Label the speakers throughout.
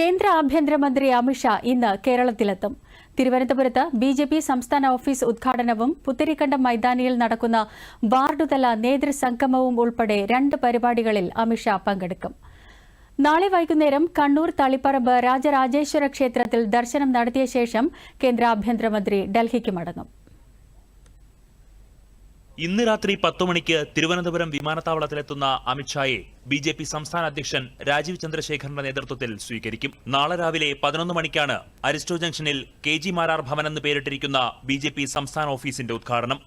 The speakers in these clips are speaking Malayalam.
Speaker 1: കേന്ദ്ര ആഭ്യന്തരമന്ത്രി അമിത്ഷാ ഇന്ന് കേരളത്തിലെത്തും. തിരുവനന്തപുരത്ത് ബി ജെ പി സംസ്ഥാന ഓഫീസ് ഉദ്ഘാടനവും പുത്തരിക്കണ്ടം മൈതാനിയിൽ നടക്കുന്ന വാർഡുതല നേതൃസംഗമവും ഉൾപ്പെടെ രണ്ട് പരിപാടികളിൽ അമിത്ഷാ പങ്കെടുക്കും. നാളെ വൈകുന്നേരം കണ്ണൂർ തളിപ്പറമ്പ് രാജരാജേശ്വര ക്ഷേത്രത്തിൽ ദർശനം നടത്തിയ ശേഷം കേന്ദ്ര ആഭ്യന്തരമന്ത്രി ഡൽഹിക്ക് മടങ്ങും.
Speaker 2: ഇന്ന് രാത്രി പത്തു മണിക്ക് തിരുവനന്തപുരം വിമാനത്താവളത്തിലെത്തുന്ന അമിത്ഷായെ ബി ജെ പി സംസ്ഥാന അധ്യക്ഷൻ രാജീവ് ചന്ദ്രശേഖറിന്റെ നേതൃത്വത്തിൽ സ്വീകരിക്കും. നാളെ രാവിലെ പതിനൊന്ന് മണിക്കാണ് അരിസ്റ്റോ ജംഗ്ഷനിൽ കെ ജി മാരാർ ഭവൻ എന്ന് പേരിട്ടിരിക്കുന്ന ബി ജെ പി സംസ്ഥാന ഓഫീസിന്റെ ഉദ്ഘാടനം.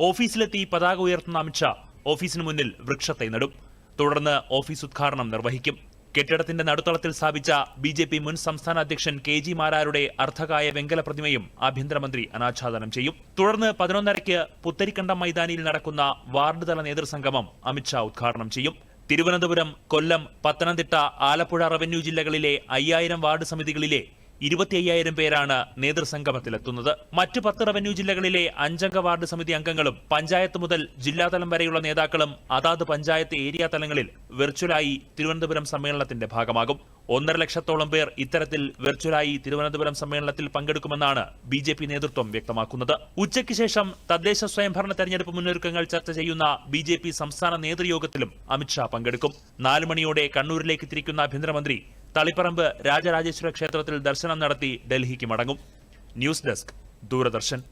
Speaker 2: ഓഫീസിലെത്തി പതാക ഉയർത്തുന്ന അമിത്ഷാ ഓഫീസിന് മുന്നിൽ വൃക്ഷത്തെ നടും. തുടർന്ന് ഓഫീസ് ഉദ്ഘാടനം നിർവഹിക്കും. കെട്ടിടത്തിന്റെ നടുത്തളത്തിൽ സ്ഥാപിച്ച ബി ജെ പി മുൻ സംസ്ഥാന അധ്യക്ഷൻ കെ ജി മാരാരുടെ അർദ്ധകായ വെങ്കല പ്രതിമയും ആഭ്യന്തരമന്ത്രി അനാച്ഛാദനം ചെയ്യും. തുടർന്ന് പതിനൊന്നരയ്ക്ക് പുത്തരിക്കണ്ടം മൈതാനിയിൽ നടക്കുന്ന വാർഡ് തല നേതൃസംഗമം അമിത്ഷാ ഉദ്ഘാടനം ചെയ്യും. തിരുവനന്തപുരം കൊല്ലം പത്തനംതിട്ട ആലപ്പുഴ റവന്യൂ ജില്ലകളിലെ അയ്യായിരം വാർഡ് സമിതികളിലെ ഇരുപത്തി അയ്യായിരം പേരാണ് നേതൃസംഗമത്തിലെത്തുന്നത്. മറ്റ് പത്ത് റവന്യൂ ജില്ലകളിലെ അഞ്ചംഗ വാർഡ് സമിതി അംഗങ്ങളും പഞ്ചായത്ത് മുതൽ ജില്ലാതലം വരെയുള്ള നേതാക്കളും അതാത് പഞ്ചായത്ത് ഏരിയ തലങ്ങളിൽ വെർച്വലായി തിരുവനന്തപുരം സമ്മേളനത്തിന്റെ ഭാഗമാകും. ഒന്നര ലക്ഷത്തോളം പേർ ഇത്തരത്തിൽ വെർച്വലായി തിരുവനന്തപുരം സമ്മേളനത്തിൽ പങ്കെടുക്കുമെന്നാണ് ബി ജെ പി നേതൃത്വം വ്യക്തമാക്കുന്നത്. ഉച്ചയ്ക്ക് ശേഷം തദ്ദേശ സ്വയംഭരണ തെരഞ്ഞെടുപ്പ് മുന്നൊരുക്കങ്ങൾ ചർച്ച ചെയ്യുന്ന ബി ജെ പി സംസ്ഥാന നേതൃയോഗത്തിലും അമിത്ഷാ പങ്കെടുക്കും. നാല് മണിയോടെ കണ്ണൂരിലേക്ക് തിരിക്കുന്ന ആഭ്യന്തരമന്ത്രി തളിപ്പറമ്പ് രാജരാജേശ്വര ക്ഷേത്രത്തിൽ ദർശനം നടത്തി ഡൽഹിക്ക് മടങ്ങും. News desk Doordarshan.